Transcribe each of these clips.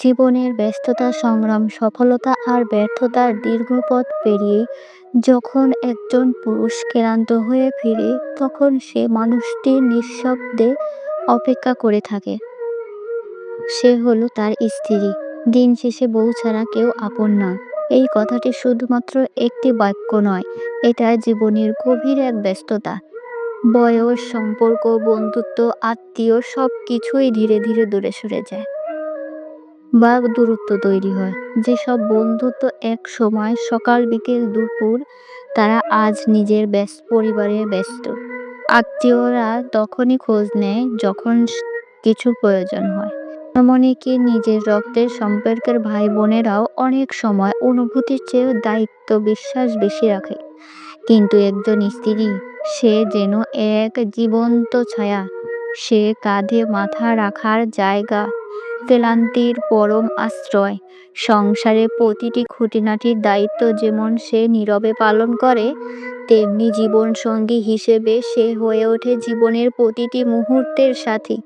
জীবনের ব্যস্ততা, সংগ্রাম, সফলতা আর ব্যর্থতার দীর্ঘ পথ পেরিয়ে যখন একজন পুরুষ ক্লান্ত হয়ে ফিরে, তখন সে মানুষটির নিঃশব্দে অপেক্ষা করে থাকে। সে হলো তার স্ত্রী। দিন শেষে বউ ছাড়া কেউ আপন না। এই কথাটি শুধুমাত্র একটি বাক্য নয়, এটা জীবনের গভীর এক ব্যস্ততা। বয়স, সম্পর্ক, বন্ধুত্ব, আত্মীয় সব কিছুই ধীরে ধীরে দূরে সরে যায়। বা দূরত্ব তৈরি হয়। যেসব বন্ধুত্ব এক সময় সকাল বিকেল দুপুর, তারা আজ নিজের ব্যস্ত পরিবারে ব্যস্ত। আত্মীয়রা তখনই খোঁজ নেয় যখন কিছু প্রয়োজন হয়। এমনকি নিজের রক্তের সম্পর্কের ভাই বোনেরাও অনেক সময় অনুভূতির চেয়েও দায়িত্ব বিশ্বাস বেশি রাখে। কিন্তু একজন স্ত্রী, সে যেন এক জীবন্ত ছায়া, সে কাঁধে মাথা রাখার জায়গা ক্লান্তির পরম আশ্রয়। সংসারে প্রতিটি খুঁটিনাটির দায়িত্ব যেমন সে নীরবে পালন করে, তেমনি জীবন সঙ্গী হিসেবে সে হয়ে ওঠে জীবনের প্রতিটি মুহূর্তের সাথী।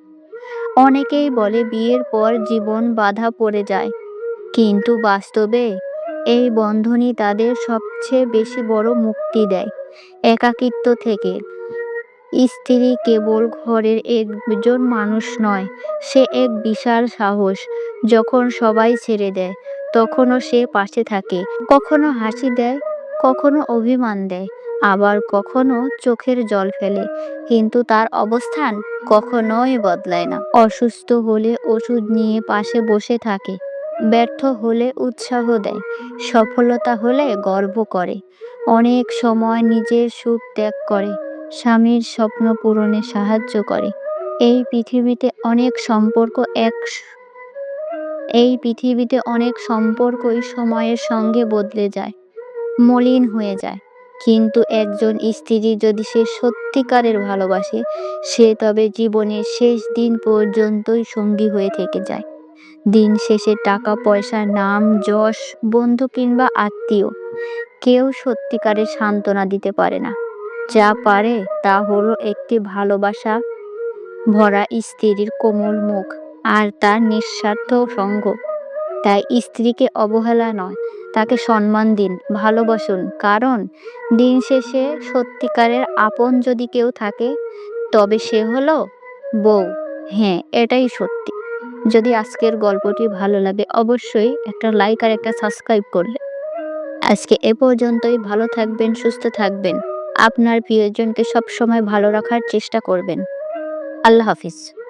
অনেকেই বলে বিয়ের পর জীবন বাধা পড়ে যায়। কিন্তু বাস্তবে এই বন্ধনই তাদের সবচেয়ে বেশি বড় মুক্তি দেয়। একাকিত্ব থেকে স্ত্রী কেবল ঘরের একজন মানুষ নয়, সে এক বিশাল সাহস। যখন সবাই ছেড়ে দেয়, তখনও সে পাশে থাকে। কখনো হাসি দেয়, কখনো অভিমান দেয়, আবার কখনো চোখের জল ফেলে। কিন্তু তার অবস্থান কখনোই বদলায় না। অসুস্থ হলে ওষুধ নিয়ে পাশে বসে থাকে, ব্যর্থ হলে উৎসাহ দেয়, সফলতা হলে গর্ব করে। অনেক সময় নিজের সুখ ত্যাগ করে। স্বামীর স্বপ্ন পূরণে সাহায্য করে। এই পৃথিবীতে অনেক সম্পর্ক এক এই পৃথিবীতে অনেক সম্পর্কই সময়ের সঙ্গে বদলে যায়, মলিন হয়ে যায়। কিন্তু একজন স্ত্রী যদি সে সত্যিকারের ভালোবাসে, সে তবে জীবনের শেষ দিন পর্যন্তই সঙ্গী হয়ে থেকে যায়। দিন শেষে টাকা, পয়সা, নাম, যশ, বন্ধু কিংবা আত্মীয়, কেউ সত্যিকারের সান্ত্বনা দিতে পারে না। যা পারে তা হলো একটি ভালোবাসা ভরা স্ত্রীর কোমল মুখ আর তার নিঃস্বার্থ সঙ্গ। তাই স্ত্রীকে অবহেলা নয়, তাকে সম্মান দিন, ভালোবাসুন। কারণ দিন শেষে সত্যিকারের আপন যদি কেউ থাকে, তবে সে হলো বউ। হ্যাঁ এটাই সত্যি। যদি আজকের গল্পটি ভালো লাগে, অবশ্যই একটা লাইক আর একটা সাবস্ক্রাইব করলে। আজকে এ পর্যন্তই, ভালো থাকবেন, সুস্থ থাকবেন। আপনার প্রিয়জনকে সবসময় ভালো রাখার চেষ্টা করবেন। আল্লাহ হাফিজ।